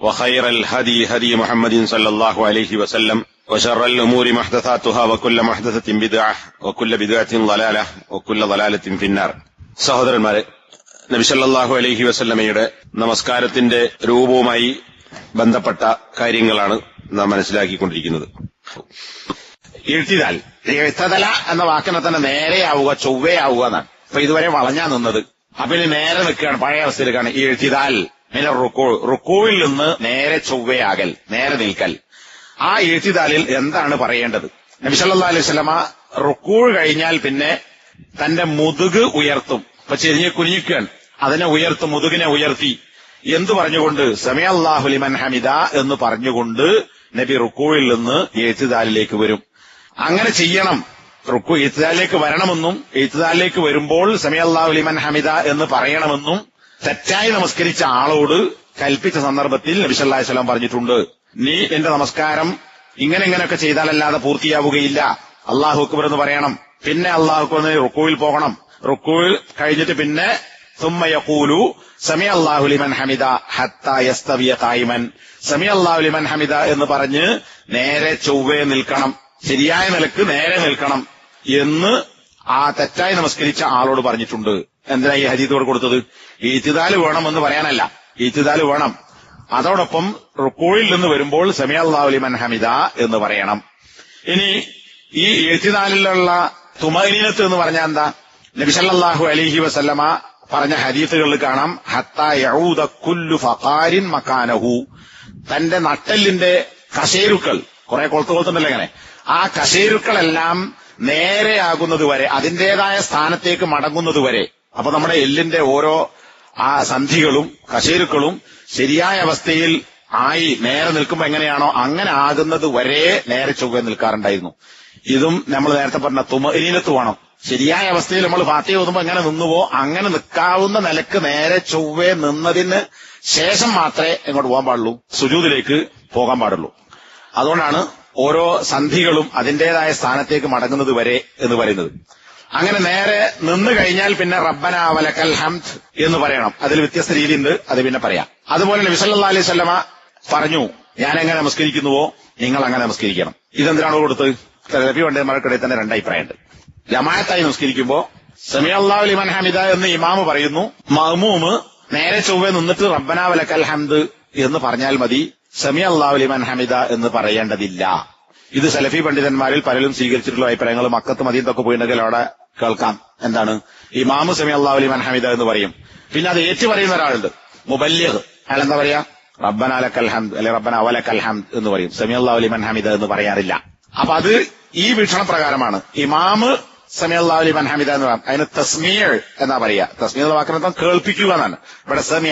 وخير الهدي هدي محمد صلى الله عليه وسلم وشر الأمور محدثاتها وكل محدثة بدعة وكل بدعة ضلالة وكل ضلالة في النار സഹോദരന്മാരെ നബിസല്ലാഹു അലൈഹി വസല്ലമയുടെ നമസ്കാരത്തിന്റെ രൂപവുമായി ബന്ധപ്പെട്ട കാര്യങ്ങളാണ് നാം മനസ്സിലാക്കിക്കൊണ്ടിരിക്കുന്നത് എഴുത്തിതാൽ എഴുത്തതല എന്ന വാക്കിനെ തന്നെ നേരെയാവുക ചൊവ്വയാവുക എന്നാണ് അപ്പൊ ഇതുവരെ വളഞ്ഞാ നിന്നത് അപ്പൊ ഇനി നേരെ നിൽക്കുകയാണ് പഴയ അവസ്ഥയിലേക്കാണ് ഈ എഴുത്തിതാൽ പിന്നെ റുക്കോ റുക്കോയിൽ നിന്ന് നേരെ ചൊവ്വയാകൽ നേരെ നിൽക്കൽ. ആ എഴുത്തിതാലിൽ എന്താണ് പറയേണ്ടത്? നബിസല്ലാ അലൈഹി സ്വലമ റുക്കൂൾ കഴിഞ്ഞാൽ പിന്നെ തന്റെ മുതുക് ഉയർത്തും. ഇപ്പൊ ചെരിഞ്ഞ് കുനിഞ്ഞിക്കുകയാണ് അതിനെ ഉയർത്തും മുതുകിനെ ഉയർത്തി. എന്തു പറഞ്ഞുകൊണ്ട്? സമയ അള്ളാഹുലിമൻ ഹമിദ എന്ന് പറഞ്ഞുകൊണ്ട് നബി റുക്കൂയിൽ നിന്ന് എഴുത്തുദാലിലേക്ക് വരും. അങ്ങനെ ചെയ്യണം. റുക്കു എഴുത്തുദാലിലേക്ക് വരണമെന്നും എഴുത്തുദാലിലേക്ക് വരുമ്പോൾ സമയ അള്ളാഹുലിമൻ ഹമിദ എന്ന് പറയണമെന്നും തെറ്റായി നമസ്കരിച്ച ആളോട് കൽപ്പിച്ച സന്ദർഭത്തിൽ നബിസല്ലാ സ്വലം പറഞ്ഞിട്ടുണ്ട്. നീ എന്റെ നമസ്കാരം ഇങ്ങനെ ഇങ്ങനെയൊക്കെ ചെയ്താലല്ലാതെ പൂർത്തിയാവുകയില്ല. അള്ളാഹു അക്ബർ എന്ന് പറയണം. പിന്നെ അള്ളാഹു അക്ബർ റുക്കുവിൽ പോകണം. റുക്കുവിൽ കഴിഞ്ഞിട്ട് പിന്നെ സുമ്മയൂലു സമി അള്ളാഹുലിമൻ ഹമിദ ഹത്തായ തായ്മൻ സമി അള്ളാഹുലിമൻ ഹമിദ എന്ന് പറഞ്ഞ് നേരെ ചൊവ്വേ നിൽക്കണം. ശരിയായ നിലയ്ക്ക് നേരെ നിൽക്കണം എന്ന് ആ തെറ്റായി നമസ്കരിച്ച ആളോട് പറഞ്ഞിട്ടുണ്ട്. എന്തിനാ ഈ ഹദീത്തോട് കൊടുത്തത്? ഈത്തിദാൽ എന്ന് പറയാനല്ല. ഈത്തിദാൽ വേണം. അതോടൊപ്പം റുക്കോയിൽ നിന്ന് വരുമ്പോൾ സമയല്ലാഹുലിമൻ ഹമിദ എന്ന് പറയണം. ഇനി ഈ എഴുത്തിനാലിലുള്ള തുമനീനത്ത് എന്ന് പറഞ്ഞാൽ എന്താ? നബിസല്ലാഹു അലിഹി വസല്ലമ പറഞ്ഞ ഹദീസുകളിൽ കാണാം. ഹത്ത യഊദ കുല്ലു ഫഖാരിൻ മക്കാനഹു തന്റെ നട്ടെല്ലിന്റെ കശേരുക്കൾ കുറെ കൊളുത്തു കൊളുത്തുണ്ടല്ലോ ഇങ്ങനെ. ആ കശേരുക്കളെല്ലാം നേരെയാകുന്നത് വരെ അതിന്റേതായ സ്ഥാനത്തേക്ക് മടങ്ങുന്നത് വരെ അപ്പൊ നമ്മുടെ എല്ലിന്റെ ഓരോ ആ സന്ധികളും കശേരുക്കളും ശരിയായ അവസ്ഥയിൽ ആയി നേരെ നിൽക്കുമ്പോൾ എങ്ങനെയാണോ അങ്ങനെ ആകുന്നത് വരെ നേരെ ചൊവ്വേ നിൽക്കാറുണ്ടായിരുന്നു. ഇതും നമ്മൾ നേരത്തെ പറഞ്ഞ തുമരീനത്ത് വേണം. ശരിയായ അവസ്ഥയിൽ നമ്മൾ ഫാത്തി ഓതുമ്പോൾ എങ്ങനെ നിന്നുവോ അങ്ങനെ നിൽക്കാവുന്ന നിലയ്ക്ക് നേരെ ചൊവ്വേ നിന്നതിന് ശേഷം മാത്രമേ എങ്ങോട്ട് പോകാൻ പാടുള്ളൂ. സുജൂതിലേക്ക് പോകാൻ പാടുള്ളൂ. അതുകൊണ്ടാണ് ഓരോ സന്ധികളും അതിന്റേതായ സ്ഥാനത്തേക്ക് മടങ്ങുന്നത് വരെ എന്ന് പറയുന്നത്. അങ്ങനെ നേരെ നിന്ന് കഴിഞ്ഞാൽ പിന്നെ റബ്ബന വലക്കൽ ഹംദ് എന്ന് പറയണം. അതിൽ വ്യത്യസ്ത ഉണ്ട് അത് പിന്നെ പറയാം. അതുപോലെ നബി വിസല അലൈഹി സ്വലമ പറഞ്ഞു ഞാൻ എങ്ങനെ നമസ്കരിക്കുന്നുവോ നിങ്ങൾ അങ്ങനെ നമസ്കരിക്കണം. ഇതെന്തിനാണോ കൊടുത്ത് ലഭ്യ പണ്ഡിതന്മാർക്കിടയിൽ തന്നെ രണ്ടഭിപ്രായമുണ്ട്. ജമാഅത്തായി നമസ്കരിക്കുമ്പോ സമയല്ലാഹു ലിമൻ ഹമിദ എന്ന് ഇമാമ് പറയുന്നു മഹ്മൂമ് നേരെ ചൊവ്വേ നിന്നിട്ട് റബ്ബന വലക്കൽ ഹംദ് എന്ന് പറഞ്ഞാൽ മതി സമി അള്ളാഹു ലിമൻ ഹമിദ എന്ന് പറയേണ്ടതില്ല. ഇത് സലഫി പണ്ഡിതന്മാരിൽ പലരും സ്വീകരിച്ചിട്ടുള്ള അഭിപ്രായങ്ങൾ മക്കത്ത് മദീനത്തൊക്കെ പോയിട്ടുണ്ടെങ്കിൽ അവിടെ കേൾക്കാം. എന്താണ്? ഇമാമു സമി അള്ളാഹുലി മൻഹമിദ എന്ന് പറയും. പിന്നെ അത് ഏറ്റു പറയുന്ന ഒരാളുണ്ട്. മുബല്യഹ് അയാൾ എന്താ പറയാ? റബ്ബന അല കൽഹംദ് അല്ലെ റബ്ബന അവല കൽഹംദ് എന്ന് പറയും. സമി അള്ളാഹുലി മൻഹമിദ എന്ന് പറയാറില്ല. അപ്പൊ അത് ഈ വീക്ഷണ പ്രകാരമാണ്. ഇമാമ് സമി അള്ളാഹുലി മൻഹമിദ എന്ന് പറയാം. അതിന് തസ്മീർ എന്നാ പറയാ. തസ്മീർ എന്ന വാക്കിനർത്ഥം കേൾപ്പിക്കുക എന്നാണ്. ഇവിടെ സമി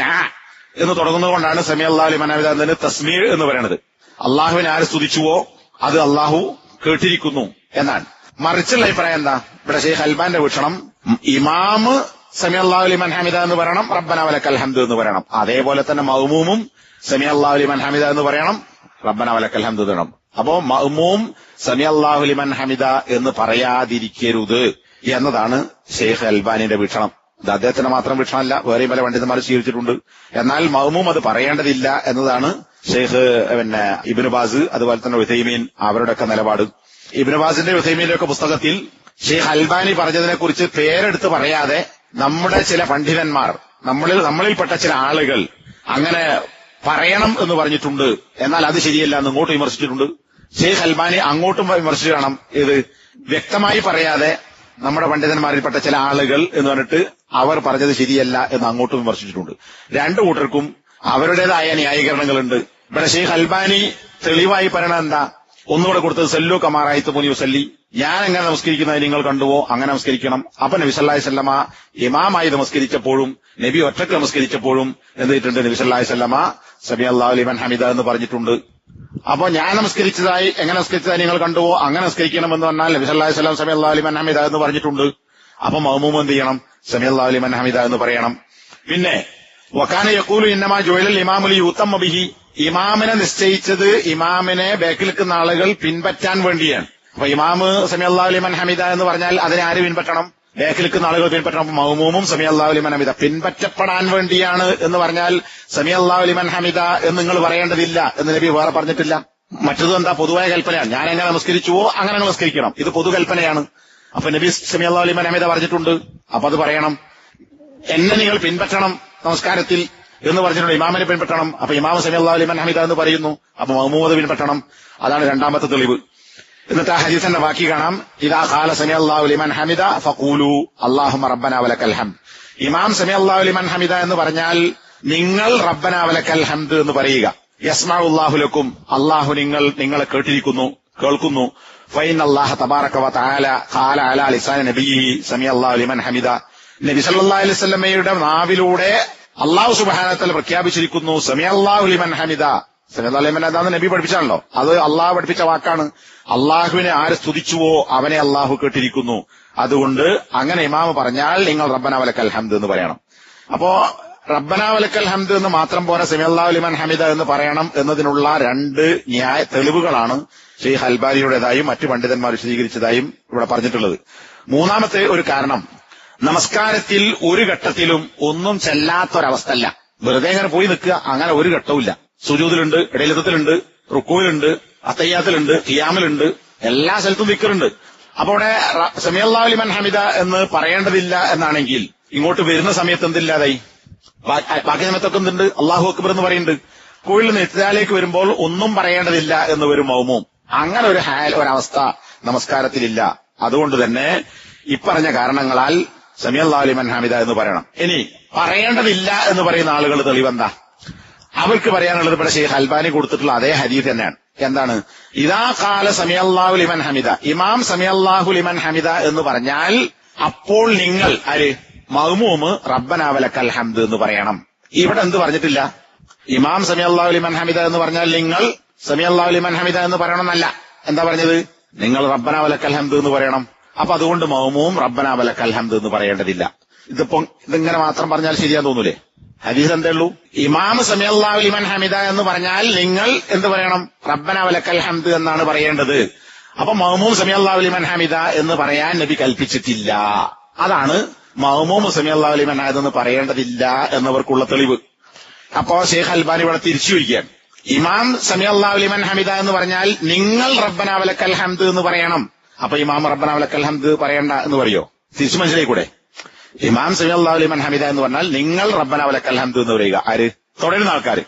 എന്ന് തുടങ്ങുന്നതുകൊണ്ടാണ് സമി അള്ളാഹുലി എന്നതിന് തസ്മീർ എന്ന് പറയുന്നത്. അള്ളാഹുവിനെ ആര് സ്തുതിച്ചുവോ? അത് അള്ളാഹു കേട്ടിരിക്കുന്നു എന്നാണ്. മറിച്ചുള്ള അഭിപ്രായം എന്താ? ഇവിടെ ഷെയ്ഖ് അൽബാന്റെ വീക്ഷണം ഇമാമ് സമി അള്ളാഹുലി മൻഹാമിദ ഹമിദ എന്ന് പറയണം റബ്ബന വലക്കൽ ഹംദ് എന്ന് പറയണം. അതേപോലെ തന്നെ മഹ്മൂമും സമി അള്ളാഹുലി മൻഹാമിദ ഹമിദ എന്ന് പറയണം റബ്ബന വലക്കൽ ഹംദ് എന്ന് അപ്പോ മഹ്മൂം സമി അള്ളാഹുലി ഹമിദ എന്ന് പറയാതിരിക്കരുത് എന്നതാണ് ഷെയ്ഖ് അൽബാനിന്റെ വീക്ഷണം. ഇത് അദ്ദേഹത്തിന് മാത്രം വീക്ഷണമല്ല വേറെയും പല പണ്ഡിതന്മാർ സ്വീകരിച്ചിട്ടുണ്ട്. എന്നാൽ മഹ്മൂം അത് പറയേണ്ടതില്ല എന്നതാണ് ഷെയ്ഖ് പിന്നെ ഇബിന് ബാസ് അതുപോലെ തന്നെ ഉസൈമീൻ അവരുടെയൊക്കെ നിലപാട്. ഇബിന് ബാസിന്റെ പുസ്തകത്തിൽ ഷെയ്ഖ് അൽബാനി പറഞ്ഞതിനെ കുറിച്ച് പേരെടുത്ത് പറയാതെ നമ്മുടെ ചില പണ്ഡിതന്മാർ നമ്മളിൽ നമ്മളിൽപ്പെട്ട ചില ആളുകൾ അങ്ങനെ പറയണം എന്ന് പറഞ്ഞിട്ടുണ്ട്. എന്നാൽ അത് ശരിയല്ല എന്ന് ഇങ്ങോട്ട് വിമർശിച്ചിട്ടുണ്ട്. ഷെയ്ഖ് അൽബാനി അങ്ങോട്ടും വിമർശിച്ചു കാണാം. ഇത് വ്യക്തമായി പറയാതെ നമ്മുടെ പണ്ഡിതന്മാരിൽപ്പെട്ട ചില ആളുകൾ എന്ന് പറഞ്ഞിട്ട് അവർ പറഞ്ഞത് ശരിയല്ല എന്ന് അങ്ങോട്ടും വിമർശിച്ചിട്ടുണ്ട്. രണ്ടു കൂട്ടർക്കും അവരുടേതായ ന്യായീകരണങ്ങളുണ്ട്. ഇവിടെ ഷെയ്ഖ് അൽബാനി തെളിവായി പറയണ എന്താ? ഒന്നുകൂടെ കൊടുത്തത് സല്ലു കമാറായിത്ത് മുനി വസല്ലി. ഞാൻ എങ്ങനെ നമസ്കരിക്കുന്നത് നിങ്ങൾ കണ്ടുവോ? അങ്ങനെ നമസ്കരിക്കണം. അപ്പൊ നബി സല്ലാഹി സ്വല്ലമ ഇമാമായി നമസ്കരിച്ചപ്പോഴും നബി ഒറ്റയ്ക്ക് നമസ്കരിച്ചപ്പോഴും എന്ത് ചെയ്തിട്ടുണ്ട്? നബി സല്ലാഹി സ്വല്ലമ സബി അള്ളാഹു ലിമൻ ഹമിദ എന്ന് പറഞ്ഞിട്ടുണ്ട്. അപ്പൊ ഞാൻ നമസ്കരിച്ചതായി എങ്ങനെ നമസ്കരിച്ചതായി നിങ്ങൾ കണ്ടുവോ? അങ്ങനെ നമസ്കരിക്കണമെന്ന് പറഞ്ഞാൽ നബി സല്ലല്ലാഹു അലൈഹി സമി അള്ളാഹു അലിമൻ ഹമീദ എന്ന് പറഞ്ഞിട്ടുണ്ട്. അപ്പൊ മഹ്മൂം എന്ത് ചെയ്യണം? സമി അള്ളാഹു അലിമൻ എന്ന് പറയണം. പിന്നെ വക്കാന യക്കൂലു ഇന്നമാ ജോയിലൽ ഇമാമുലി യൂത്തം ബിഹി. ഇമാമിനെ നിശ്ചയിച്ചത് ഇമാമിനെ ബാക്കിൽ നിൽക്കുന്ന ആളുകൾ പിൻപറ്റാൻ വേണ്ടിയാണ്. അപ്പൊ ഇമാമ് സമി അള്ളാഹു അലിമൻ എന്ന് പറഞ്ഞാൽ അതിനെ ആര് പിൻപറ്റണം? ബാക്കിൽ നിൽക്കുന്ന ആളുകൾ പിൻപറ്റണം മഹമൂമും സമി അള്ളാഹു ഹമിദ. പിൻപറ്റപ്പെടാൻ വേണ്ടിയാണ് എന്ന് പറഞ്ഞാൽ സമി അള്ളാഹു ഹമിദ എന്ന് നിങ്ങൾ പറയേണ്ടതില്ല എന്ന് നബി വേറെ പറഞ്ഞിട്ടില്ല. മറ്റത് എന്താ? പൊതുവായ കൽപ്പനയാണ്. ഞാൻ എങ്ങനെ നമസ്കരിച്ചുവോ അങ്ങനെ നമസ്കരിക്കണം. ഇത് പൊതുകൽപ്പനയാണ്. അപ്പൊ നബി സമി അള്ളാഹു ഹമിദ പറഞ്ഞിട്ടുണ്ട്. അപ്പൊ അത് പറയണം. എന്നെ നിങ്ങൾ പിൻപറ്റണം നമസ്കാരത്തിൽ എന്ന് പറഞ്ഞിട്ടുണ്ട്. ഇമാമിനെ പിൻപറ്റണം. അപ്പൊ ഇമാമ സമി അള്ളാഹു ഹമിദ എന്ന് പറയുന്നു. അപ്പൊ മഹമ്മൂദ് പിൻപറ്റണം. അതാണ് രണ്ടാമത്തെ തെളിവ്. എന്നിട്ട് ആ ഹദീസിന്റെ ബാക്കി കാണാം. ഇതാ ഖാല സമി അള്ളാഹു ലിമൻ ഹമിദ ഫഖൂലു അല്ലാഹുമ്മ റബ്ബന വലക്കൽ ഇമാം സമി അള്ളാഹു ലിമൻ ഹമിദ എന്ന് പറഞ്ഞാൽ നിങ്ങൾ റബ്ബന വലക്കൽ ഹംദ് എന്ന് പറയുക. യസ്മാ ഉള്ളാഹുലക്കും അള്ളാഹു നിങ്ങൾ നിങ്ങളെ കേട്ടിരിക്കുന്നു കേൾക്കുന്നു. ഫൈൻ അള്ളാഹ തബാറക്കാലിസാൻ നബി ഖാല നബിയി സമി അള്ളാഹുലിമൻ ഹമിദ. നബി സല്ലാ അലൈഹി വസല്ലമയുടെ നാവിലൂടെ അള്ളാഹു സുബാനത്തിൽ പ്രഖ്യാപിച്ചിരിക്കുന്നു സമി അള്ളാഹുലിമൻ ഹമിദ. ലിമൻ അതാണ് നബി പഠിപ്പിച്ചാണല്ലോ. അത് അള്ളാഹ് പഠിപ്പിച്ച വാക്കാണ്. അള്ളാഹുവിനെ ആര് സ്തുതിച്ചുവോ അവനെ അള്ളാഹു കേട്ടിരിക്കുന്നു. അതുകൊണ്ട് അങ്ങനെ ഇമാമ് പറഞ്ഞാൽ നിങ്ങൾ റബ്ബന വലക്കൽ ഹംദ് എന്ന് പറയണം. അപ്പോ റബ്ബന വലക്കൽ ഹംദ് എന്ന് മാത്രം പോരാ അല്ലാഹു ലിമൻ ഹമിദ എന്ന് പറയണം എന്നതിനുള്ള രണ്ട് ന്യായ തെളിവുകളാണ് ഷെയ്ഖ് ഹൽബാരിയുടേതായും മറ്റു പണ്ഡിതന്മാർ വിശദീകരിച്ചതായും ഇവിടെ പറഞ്ഞിട്ടുള്ളത്. മൂന്നാമത്തെ ഒരു കാരണം. നമസ്കാരത്തിൽ ഒരു ഘട്ടത്തിലും ഒന്നും ചെല്ലാത്തൊരവസ്ഥല്ല വെറുതെ ഇങ്ങനെ പോയി നിൽക്കുക അങ്ങനെ ഒരു ഘട്ടവുമില്ല. സുജൂതിലുണ്ട് ഇടയിലത്തിലുണ്ട് റുക്കുവിലുണ്ട് അത്തയ്യാത്തിലുണ്ട് ഖിയാമിലുണ്ട് എല്ലാ സ്ഥലത്തും വിക്കറുണ്ട് അപ്പൊ അവിടെ സമയല്ലാലിമൻ ഹമിദ എന്ന് പറയേണ്ടതില്ല എന്നാണെങ്കിൽ ഇങ്ങോട്ട് വരുന്ന സമയത്ത് എന്തില്ലാതായി? ബാക്കി സമയത്തൊക്കെ എന്തുണ്ട്? അള്ളാഹു അക്ബർ എന്ന് പറയുന്നുണ്ട്. കോഴിൽ ഇത്തിരാലേക്ക് വരുമ്പോൾ ഒന്നും പറയേണ്ടതില്ല എന്ന് വരും മൗമും. അങ്ങനെ ഒരു ഹാൽ ഒരവസ്ഥ നമസ്കാരത്തിലില്ല. അതുകൊണ്ട് തന്നെ ഇപ്പറഞ്ഞ കാരണങ്ങളാൽ സമയല്ലാലിമൻ ഹമിദ എന്ന് പറയണം. ഇനി പറയേണ്ടതില്ല എന്ന് പറയുന്ന ആളുകൾ തെളിവെന്താ? അവർക്ക് പറയാനുള്ളത് ഇവിടെ ഷെയ്ഖ് അൽബാനി കൊടുത്തിട്ടുള്ള അതേ ഹദീസ് തന്നെയാണ്. എന്താണ്? ഇതാ കാല സമയല്ലാഹു ലിമൻ ഹമിദ. ഇമാം സമയല്ലാഹു ലിമൻ ഹമിദ എന്ന് പറഞ്ഞാൽ അപ്പോൾ നിങ്ങൾ ആര്? മഹ്മൂമ് റബ്ബനാവലക്കൽ ഹംദ് എന്ന് പറയണം. ഇവിടെ എന്ത് പറഞ്ഞിട്ടില്ല? ഇമാം സമയല്ലാഹു ലിമൻ ഹമിദ എന്ന് പറഞ്ഞാൽ നിങ്ങൾ സമയല്ലാഹു ലിമൻ ഹമിദ എന്ന് പറയണമെന്നല്ല. എന്താ പറഞ്ഞത്? നിങ്ങൾ റബ്ബനാവലക്കൽ ഹംദ് എന്ന് പറയണം. അപ്പൊ അതുകൊണ്ട് മഹ്മൂം റബ്ബനാവലക്കൽ ഹംദ് എന്ന് പറയേണ്ടതില്ല. ഇതിപ്പോ ഇതിങ്ങനെ മാത്രം പറഞ്ഞാൽ ശരിയാന്ന് തോന്നൂലേ? ഹദീസ് എന്തേ ഉള്ളൂ ഇമാം സമയല്ലാഹു ലിമൻ ഹമിദ എന്ന് പറഞ്ഞാൽ നിങ്ങൾ എന്ത് പറയണം? റബ്ബന വലക്കൽ ഹംദ് എന്നാണ് പറയേണ്ടത്. അപ്പൊ മഹ്മൂം സമയല്ലാഹു ലിമൻ ഹമിദ എന്ന് പറയാൻ നബി കൽപ്പിച്ചിട്ടില്ല. അതാണ് മഹ്മൂം സമയല്ലാഹു ലിമൻ ഹമിദ എന്ന് പറയേണ്ടതില്ല എന്നവർക്കുള്ള തെളിവ്. അപ്പോ ഷെയ്ഖ് അൽബാനി ഇവിടെ തിരിച്ചു വരികയാണ്. ഇമാം സമയല്ലാഹു ലിമൻ ഹമിദ എന്ന് പറഞ്ഞാൽ നിങ്ങൾ റബ്ബന വലക്കൽ ഹംദ് എന്ന് പറയണം. അപ്പൊ ഇമാം റബ്ബന വലക്കൽ ഹംദ് പറയണ്ട എന്ന് പറയോ? തിരിച്ചു മനസ്സിലായിക്കൂടെ ഇമാം സമി അള്ളാഹു അലിമൻ ഹമിദ എന്ന് പറഞ്ഞാൽ നിങ്ങൾ റബ്ബന വലക്കൽ ഹംദു എന്ന് പറയുക. ആര്? തുടരുന്ന ആൾക്കാർ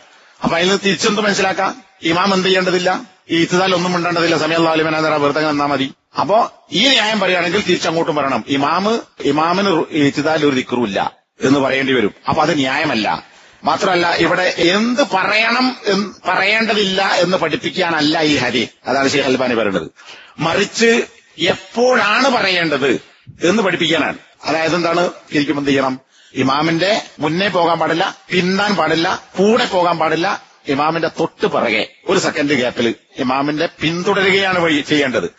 അപ്പൊ അതിൽ നിന്ന് തിരിച്ചെന്ത് മനസ്സിലാക്കാം? ഇമാം എന്ത് ചെയ്യേണ്ടതില്ല? ഈ ഇത്തുതാൽ ഒന്നും ഉണ്ടേണ്ടതില്ല സമി അള്ളാഹു എന്ന് പറഞ്ഞാൽ വെറുതെ നിന്നാ മതി. അപ്പോ ഈ ന്യായം പറയുകയാണെങ്കിൽ തിരിച്ചങ്ങോട്ടും പറയണം ഇമാമ് ഇമാമിന് ഇത്തുതാൽ ഒരു ദിക്കറുമില്ല എന്ന് പറയേണ്ടി വരും. അപ്പൊ അത് ന്യായമല്ല. മാത്രമല്ല ഇവിടെ എന്ത് പറയണം എന്ന് പറയേണ്ടതില്ല എന്ന് പഠിപ്പിക്കാനല്ല ഈ ഹരി അതാണ് ഷെയ്ഖ് അൽബാനി പറയുന്നത്. മറിച്ച് എപ്പോഴാണ് പറയേണ്ടത്? എന്ന് പഠിപ്പിക്കാനാണ്. അതായത് എന്താണ്? ശരിക്കും എന്ത് ചെയ്യണം? ഇമാമിന്റെ മുന്നേ പോകാൻ പാടില്ല പിന്നാൻ പാടില്ല കൂടെ പോകാൻ പാടില്ല. ഇമാമിന്റെ തൊട്ട് പിറകെ ഒരു സെക്കൻഡ് ഗ്യാപ്പിൽ ഇമാമിന്റെ പിന്തുടരുകയാണ് വഴി ചെയ്യേണ്ടത്.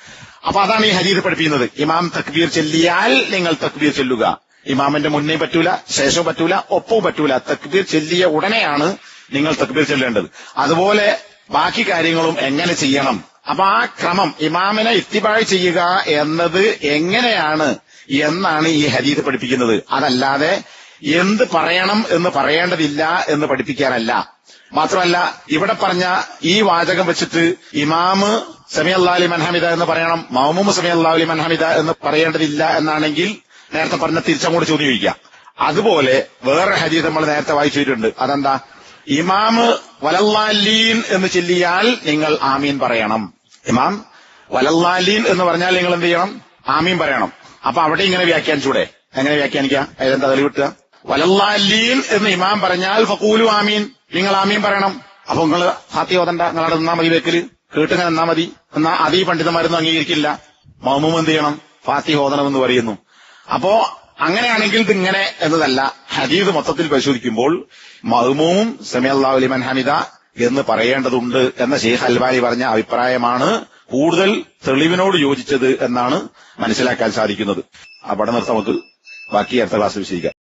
അപ്പൊ അതാണ് ഈ ഹരീത് പഠിപ്പിക്കുന്നത്. ഇമാം തക്ബീർ ചെല്ലിയാൽ നിങ്ങൾ തക്ബീർ ചെല്ലുക. ഇമാമിന്റെ മുന്നേ പറ്റൂല ശേഷവും പറ്റൂല ഒപ്പവും പറ്റൂല. തക്ബീർ ചെല്ലിയ ഉടനെയാണ് നിങ്ങൾ തക്ബീർ ചെല്ലേണ്ടത്. അതുപോലെ ബാക്കി കാര്യങ്ങളും എങ്ങനെ ചെയ്യണം? അപ്പൊ ആ ക്രമം ഇമാമിനെ ഇത്തിബായ് ചെയ്യുക എന്നത് എങ്ങനെയാണ് എന്നാണ് ഈ ഹദീദ് പഠിപ്പിക്കുന്നത്. അതല്ലാതെ എന്ത് പറയണം എന്ന് പറയേണ്ടതില്ല എന്ന് പഠിപ്പിക്കാനല്ല. മാത്രമല്ല ഇവിടെ പറഞ്ഞ ഈ വാചകം വെച്ചിട്ട് ഇമാമ് സമി അള്ളാഹലി മൻഹമിദ എന്ന് പറയണം മൗമു സമി അള്ളാഹുലി മൻഹമിദ എന്ന് പറയേണ്ടതില്ല എന്നാണെങ്കിൽ നേരത്തെ പറഞ്ഞ തിരിച്ചങ്ങോട്ട് ചോദ്യം ചോദിക്കാം അതുപോലെ വേറെ ഹരീത് നമ്മൾ നേരത്തെ വായിച്ചിട്ടുണ്ട്. അതെന്താ? ഇമാമ് വലല്ലാലീൻ എന്ന് ചൊല്ലിയാൽ നിങ്ങൾ ആമീൻ പറയണം. ഇമാം വലല്ലാലീൻ എന്ന് പറഞ്ഞാൽ നിങ്ങൾ എന്ത് ചെയ്യണം? ആമീൻ പറയണം. അപ്പൊ അവിടെ ഇങ്ങനെ വ്യാഖ്യാനിച്ചൂടെ? എങ്ങനെ വ്യാഖ്യാനിക്കുക അതിലെന്താ തെളിവ് വിട്ടുക? വലല്ലാലീൻ എന്ന് ഇമാം പറഞ്ഞാൽ ഫക്കൂലു ആമീൻ. നിങ്ങൾ ആമീൻ പറയണം. അപ്പൊ നിങ്ങൾ ഹാത്തി ഓതണ്ട. നിങ്ങളുടെ നിന്നാ മതി വെക്കൽ കേട്ടിങ്ങനെ നിന്നാ മതി. എന്നാ അതീ പണ്ഡിതന്മാരൊന്നും അംഗീകരിക്കില്ല. മൗമും എന്ത് ചെയ്യണം? ഫാത്തി എന്ന് പറയുന്നു. അപ്പോ അങ്ങനെയാണെങ്കിൽ ഇതിങ്ങനെ എന്നതല്ല. ഹദീദ് മൊത്തത്തിൽ പരിശോധിക്കുമ്പോൾ മഹ്മൂമും സമി അള്ളാഹുലിമൻ ഹമിദ എന്ന് പറയേണ്ടതുണ്ട് എന്ന ഷെയ്ഖ് അൽബാനി പറഞ്ഞ അഭിപ്രായമാണ് കൂടുതൽ തെളിവിനോട് യോജിച്ചത് എന്നാണ് മനസ്സിലാക്കാൻ സാധിക്കുന്നത്. അവിടെ നിർത്താം നമുക്ക് ബാക്കി അടുത്ത ക്ലാസ് വിശദീകരിക്കാം.